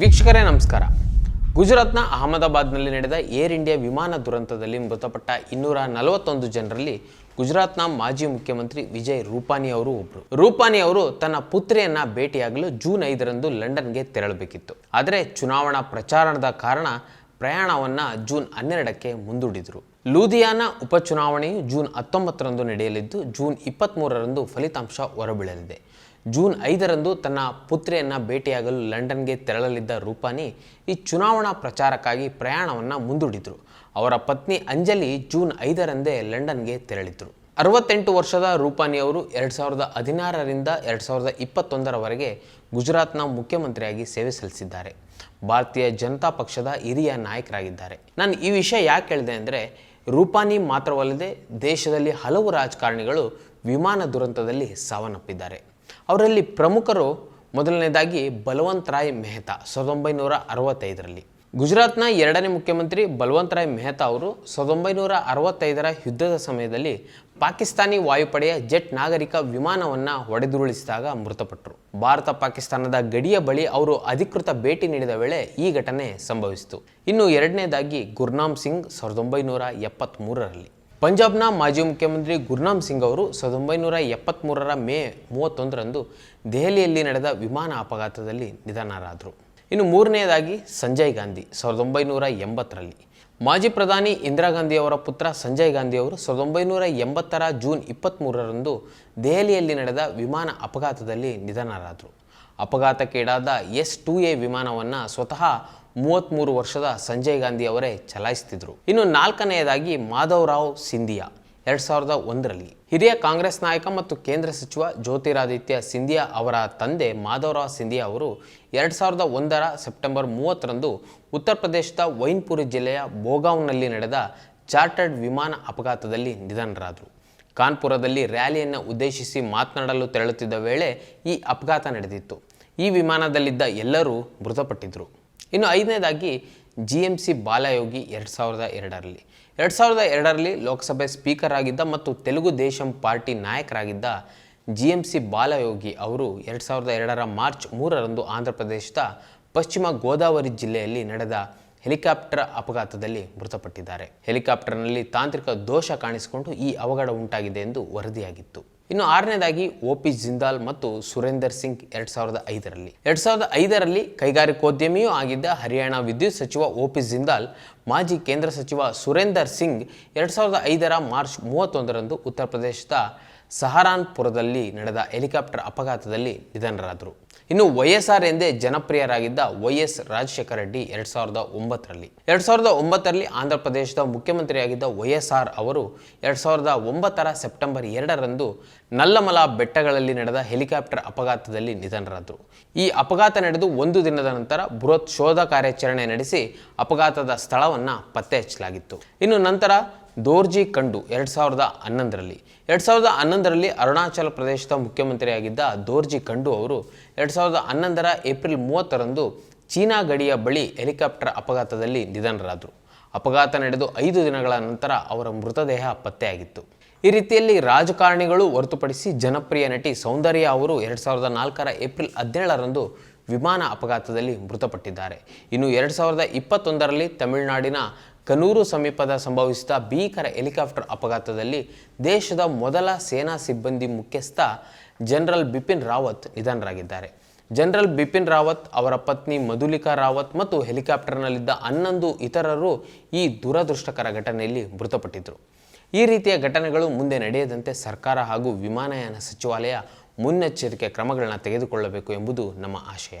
ವೀಕ್ಷಕರೇ, ನಮಸ್ಕಾರ. ಗುಜರಾತ್ನ ಅಹಮದಾಬಾದ್ನಲ್ಲಿ ನಡೆದ ಏರ್ ಇಂಡಿಯಾ ವಿಮಾನ ದುರಂತದಲ್ಲಿ ಮೃತಪಟ್ಟ ಇನ್ನೂರ ನಲವತ್ತೊಂದು ಜನರಲ್ಲಿ ಗುಜರಾತ್ನ ಮಾಜಿ ಮುಖ್ಯಮಂತ್ರಿ ವಿಜಯ್ ರೂಪಾನಿ ಅವರು ಒಬ್ಬರು ರೂಪಾನಿ ಅವರು ತನ್ನ ಪುತ್ರಿಯನ್ನ ಭೇಟಿಯಾಗಲು ಜೂನ್ ಐದರಂದು ಲಂಡನ್ಗೆ ತೆರಳಬೇಕಿತ್ತು. ಆದರೆ ಚುನಾವಣಾ ಪ್ರಚಾರಣದ ಕಾರಣ ಪ್ರಯಾಣವನ್ನ ಜೂನ್ ಹನ್ನೆರಡಕ್ಕೆ ಮುಂದೂಡಿದರು. ಲೂಧಿಯಾನ ಉಪಚುನಾವಣೆಯು ಜೂನ್ ಹತ್ತೊಂಬತ್ತರಂದು ನಡೆಯಲಿದ್ದು, ಜೂನ್ ಇಪ್ಪತ್ತ್ಮೂರರಂದು ಫಲಿತಾಂಶ ಹೊರಬೀಳಲಿದೆ. ಜೂನ್ ಐದರಂದು ತನ್ನ ಪುತ್ರಿಯನ್ನು ಭೇಟಿಯಾಗಲು ಲಂಡನ್ಗೆ ತೆರಳಲಿದ್ದ ರೂಪಾನಿ ಈ ಚುನಾವಣಾ ಪ್ರಚಾರಕ್ಕಾಗಿ ಪ್ರಯಾಣವನ್ನು ಮುಂದೂಡಿದರು. ಅವರ ಪತ್ನಿ ಅಂಜಲಿ ಜೂನ್ ಐದರಂದೇ ಲಂಡನ್ಗೆ ತೆರಳಿದ್ರು. ಅರವತ್ತೆಂಟು ವರ್ಷದ ರೂಪಾನಿ ಅವರು ಎರಡು ಸಾವಿರದ ಹದಿನಾರರಿಂದ ಎರಡು ಸಾವಿರದ ಇಪ್ಪತ್ತೊಂದರವರೆಗೆ ಗುಜರಾತ್ನ ಮುಖ್ಯಮಂತ್ರಿಯಾಗಿ ಸೇವೆ ಸಲ್ಲಿಸಿದ್ದಾರೆ. ಭಾರತೀಯ ಜನತಾ ಪಕ್ಷದ ಹಿರಿಯ ನಾಯಕರಾಗಿದ್ದಾರೆ. ನಾನು ಈ ವಿಷಯ ಯಾಕೆ ಹೇಳಿದೆ ಅಂದರೆ, ರೂಪಾನಿ ಮಾತ್ರವಲ್ಲದೆ ದೇಶದಲ್ಲಿ ಹಲವು ರಾಜಕಾರಣಿಗಳು ವಿಮಾನ ದುರಂತದಲ್ಲಿ ಸಾವನ್ನಪ್ಪಿದ್ದಾರೆ. ಅವರಲ್ಲಿ ಪ್ರಮುಖರು ಮೊದಲನೇದಾಗಿ ಬಲವಂತ್ ರಾಯ್ ಮೆಹ್ತಾ, ಸಾವಿರದ ಒಂಬೈನೂರ ಅರವತ್ತೈದರಲ್ಲಿ. ಗುಜರಾತ್ನ ಎರಡನೇ ಮುಖ್ಯಮಂತ್ರಿ ಬಲವಂತ್ ರಾಯ್ ಮೆಹ್ತಾ ಅವರು ಸಾವಿರದ ಒಂಬೈನೂರ ಅರವತ್ತೈದರ ಯುದ್ಧದ ಸಮಯದಲ್ಲಿ ಪಾಕಿಸ್ತಾನಿ ವಾಯುಪಡೆಯ ಜೆಟ್ ನಾಗರಿಕ ವಿಮಾನವನ್ನು ಹೊಡೆದುರುಳಿಸಿದಾಗ ಮೃತಪಟ್ಟರು. ಭಾರತ ಪಾಕಿಸ್ತಾನದ ಗಡಿಯ ಬಳಿ ಅವರು ಅಧಿಕೃತ ಭೇಟಿ ನೀಡಿದ ವೇಳೆ ಈ ಘಟನೆ ಸಂಭವಿಸಿತು. ಇನ್ನು ಎರಡನೇದಾಗಿ ಗುರ್ನಾಮ್ ಸಿಂಗ್, ಸಾವಿರದ ಒಂಬೈನೂರ ಎಪ್ಪತ್ತ್ಮೂರರಲ್ಲಿ ಪಂಜಾಬ್ನ ಮಾಜಿ ಮುಖ್ಯಮಂತ್ರಿ ಗುರ್ನಾಮ್ ಸಿಂಗ್ ಅವರು ಸಾವಿರದ ಒಂಬೈನೂರ ಎಪ್ಪತ್ತ್ಮೂರರ ಮೇ ಮೂವತ್ತೊಂದರಂದು ದೆಹಲಿಯಲ್ಲಿ ನಡೆದ ವಿಮಾನ ಅಪಘಾತದಲ್ಲಿ ನಿಧನರಾದರು. ಇನ್ನು ಮೂರನೆಯದಾಗಿ ಸಂಜಯ್ ಗಾಂಧಿ ಸಾವಿರದ ಒಂಬೈನೂರ ಎಂಬತ್ತರಲ್ಲಿ. ಮಾಜಿ ಪ್ರಧಾನಿ ಇಂದಿರಾ ಗಾಂಧಿ ಅವರ ಪುತ್ರ ಸಂಜಯ್ ಗಾಂಧಿ ಅವರು ಸಾವಿರದ ಒಂಬೈನೂರ ಎಂಬತ್ತರ ಜೂನ್ ಇಪ್ಪತ್ತ್ಮೂರರಂದು ದೆಹಲಿಯಲ್ಲಿ ನಡೆದ ವಿಮಾನ ಅಪಘಾತದಲ್ಲಿ ನಿಧನರಾದರು. ಅಪಘಾತಕ್ಕೀಡಾದ ಎಸ್ ಟು ಎ ವಿಮಾನವನ್ನು ಸ್ವತಃ ಮೂವತ್ತ್ಮೂರು ವರ್ಷದ ಸಂಜಯ್ ಗಾಂಧಿ ಅವರೇ ಚಲಾಯಿಸ್ತಿದ್ರು. ಇನ್ನು ನಾಲ್ಕನೆಯದಾಗಿ ಮಾಧವರಾವ್ ಸಿಂಧಿಯಾ, ಎರಡು ಸಾವಿರದ ಒಂದರಲ್ಲಿ. ಹಿರಿಯ ಕಾಂಗ್ರೆಸ್ ನಾಯಕ ಮತ್ತು ಕೇಂದ್ರ ಸಚಿವ ಜ್ಯೋತಿರಾದಿತ್ಯ ಸಿಂಧಿಯಾ ಅವರ ತಂದೆ ಮಾಧವರಾವ್ ಸಿಂಧಿಯಾ ಅವರು ಎರಡು ಸಾವಿರದ ಒಂದರ ಸೆಪ್ಟೆಂಬರ್ ಮೂವತ್ತರಂದು ಉತ್ತರ ಪ್ರದೇಶದ ವೈನ್ಪುರಿ ಜಿಲ್ಲೆಯ ಬೋಗಾವ್ನಲ್ಲಿ ನಡೆದ ಚಾರ್ಟರ್ಡ್ ವಿಮಾನ ಅಪಘಾತದಲ್ಲಿ ನಿಧನರಾದರು. ಕಾನ್ಪುರದಲ್ಲಿ ರ್ಯಾಲಿಯನ್ನು ಉದ್ದೇಶಿಸಿ ಮಾತನಾಡಲು ತೆರಳುತ್ತಿದ್ದ ವೇಳೆ ಈ ಅಪಘಾತ ನಡೆದಿತ್ತು. ಈ ವಿಮಾನದಲ್ಲಿದ್ದ ಎಲ್ಲರೂ ಮೃತಪಟ್ಟಿದ್ದರು ಇನ್ನು ಐದನೇದಾಗಿ ಜಿ ಎಂ ಸಿ ಬಾಲಯೋಗಿ ಎರಡು ಸಾವಿರದ ಎರಡರಲ್ಲಿ. ಎರಡು ಸಾವಿರದ ಎರಡರಲ್ಲಿ ಲೋಕಸಭೆ ಸ್ಪೀಕರ್ ಆಗಿದ್ದ ಮತ್ತು ತೆಲುಗು ದೇಶಂ ಪಾರ್ಟಿ ನಾಯಕರಾಗಿದ್ದ ಜಿ ಎಂ ಸಿ ಬಾಲಯೋಗಿ ಅವರು ಎರಡು ಸಾವಿರದ ಎರಡರ ಮಾರ್ಚ್ ಮೂರರಂದು ಆಂಧ್ರ ಪ್ರದೇಶದ ಪಶ್ಚಿಮ ಗೋದಾವರಿ ಜಿಲ್ಲೆಯಲ್ಲಿ ನಡೆದ ಹೆಲಿಕಾಪ್ಟರ್ ಅಪಘಾತದಲ್ಲಿ ಮೃತಪಟ್ಟಿದ್ದಾರೆ. ಹೆಲಿಕಾಪ್ಟರ್ನಲ್ಲಿ ತಾಂತ್ರಿಕ ದೋಷ ಕಾಣಿಸಿಕೊಂಡು ಈ ಅವಘಡ ಉಂಟಾಗಿದೆ ಎಂದು ವರದಿಯಾಗಿತ್ತು. ಇನ್ನು ಆರನೇದಾಗಿ ಒ ಪಿ ಜಿಂದಾಲ್ ಮತ್ತು ಸುರೇಂದರ್ ಸಿಂಗ್ ಎರಡ್ ಸಾವಿರದ ಐದರಲ್ಲಿ. ಎರಡ್ ಸಾವಿರದ ಐದರಲ್ಲಿ ಕೈಗಾರಿಕೋದ್ಯಮಿಯೂ ಆಗಿದ್ದ ಹರಿಯಾಣ ವಿದ್ಯುತ್ ಸಚಿವ ಒ ಪಿ ಜಿಂದಾಲ್, ಮಾಜಿ ಕೇಂದ್ರ ಸಚಿವ ಸುರೇಂದರ್ ಸಿಂಗ್ ಎರಡ್ ಸಾವಿರದ ಐದರ ಮಾರ್ಚ್ ಮೂವತ್ತೊಂದರಂದು ಉತ್ತರ ಪ್ರದೇಶದ ಸಹರಾನ್ಪುರದಲ್ಲಿ ನಡೆದ ಹೆಲಿಕಾಪ್ಟರ್ ಅಪಘಾತದಲ್ಲಿ ನಿಧನರಾದರು. ಇನ್ನು ವೈ ಎಸ್ ಆರ್ ಎಂದೇ ಜನಪ್ರಿಯರಾಗಿದ್ದ ವೈ ಎಸ್ ರಾಜಶೇಖರ ರೆಡ್ಡಿ ಎರಡ್ ಸಾವಿರದ ಒಂಬತ್ತರಲ್ಲಿ. ಎರಡ್ ಸಾವಿರದ ಒಂಬತ್ತರಲ್ಲಿ ಆಂಧ್ರ ಪ್ರದೇಶದ ಮುಖ್ಯಮಂತ್ರಿಯಾಗಿದ್ದ ವೈ ಎಸ್ ಆರ್ ಅವರು ಎರಡ್ ಸಾವಿರದ ಒಂಬತ್ತರ ಸೆಪ್ಟೆಂಬರ್ ಎರಡರಂದು ನಲ್ಲಮಲ ಬೆಟ್ಟಗಳಲ್ಲಿ ನಡೆದ ಹೆಲಿಕಾಪ್ಟರ್ ಅಪಘಾತದಲ್ಲಿ ನಿಧನರಾದರು. ಈ ಅಪಘಾತ ನಡೆದು ಒಂದು ದಿನದ ನಂತರ ಬೃಹತ್ ಶೋಧ ಕಾರ್ಯಾಚರಣೆ ನಡೆಸಿ ಅಪಘಾತದ ಸ್ಥಳವನ್ನು ಪತ್ತೆ ಹಚ್ಚಲಾಗಿತ್ತು ಇನ್ನು ನಂತರ ದೋರ್ಜಿ ಕಂಡು ಎರಡು ಸಾವಿರದ ಹನ್ನೊಂದರಲ್ಲಿ. ಎರಡು ಸಾವಿರದ ಹನ್ನೊಂದರಲ್ಲಿ ಅರುಣಾಚಲ ಪ್ರದೇಶದ ಮುಖ್ಯಮಂತ್ರಿಯಾಗಿದ್ದ ದೋರ್ಜಿ ಕಂಡು ಅವರು ಎರಡು ಸಾವಿರದ ಹನ್ನೊಂದರ ಏಪ್ರಿಲ್ ಮೂವತ್ತರಂದು ಚೀನಾ ಗಡಿಯ ಬಳಿ ಹೆಲಿಕಾಪ್ಟರ್ ಅಪಘಾತದಲ್ಲಿ ನಿಧನರಾದರು. ಅಪಘಾತ ನಡೆದು ಐದು ದಿನಗಳ ನಂತರ ಅವರ ಮೃತದೇಹ ಪತ್ತೆಯಾಗಿತ್ತು. ಈ ರೀತಿಯಲ್ಲಿ ರಾಜಕಾರಣಿಗಳು ಹೊರತುಪಡಿಸಿ ಜನಪ್ರಿಯ ನಟಿ ಸೌಂದರ್ಯ ಅವರು ಎರಡು ಸಾವಿರದ ನಾಲ್ಕರ ಏಪ್ರಿಲ್ ಹದಿನೇಳರಂದು ವಿಮಾನ ಅಪಘಾತದಲ್ಲಿ ಮೃತಪಟ್ಟಿದ್ದಾರೆ. ಇನ್ನು ಎರಡು ಸಾವಿರದ ಇಪ್ಪತ್ತೊಂದರಲ್ಲಿ ತಮಿಳುನಾಡಿನ ಕನೂರು ಸಮೀಪದ ಸಂಭವಿಸಿದ ಭೀಕರ ಹೆಲಿಕಾಪ್ಟರ್ ಅಪಘಾತದಲ್ಲಿ ದೇಶದ ಮೊದಲ ಸೇನಾ ಸಿಬ್ಬಂದಿ ಮುಖ್ಯಸ್ಥ ಜನರಲ್ ಬಿಪಿನ್ ರಾವತ್ ನಿಧನರಾಗಿದ್ದಾರೆ. ಜನರಲ್ ಬಿಪಿನ್ ರಾವತ್, ಅವರ ಪತ್ನಿ ಮಧುಲಿಕಾ ರಾವತ್ ಮತ್ತು ಹೆಲಿಕಾಪ್ಟರ್ನಲ್ಲಿದ್ದ ಹನ್ನೊಂದು ಇತರರು ಈ ದುರದೃಷ್ಟಕರ ಘಟನೆಯಲ್ಲಿ ಮೃತಪಟ್ಟಿದ್ದರು. ಈ ರೀತಿಯ ಘಟನೆಗಳು ಮುಂದೆ ನಡೆಯದಂತೆ ಸರ್ಕಾರ ಹಾಗೂ ವಿಮಾನಯಾನ ಸಚಿವಾಲಯ ಮುನ್ನೆಚ್ಚರಿಕೆ ಕ್ರಮಗಳನ್ನು ತೆಗೆದುಕೊಳ್ಳಬೇಕು ಎಂಬುದು ನಮ್ಮ ಆಶಯ.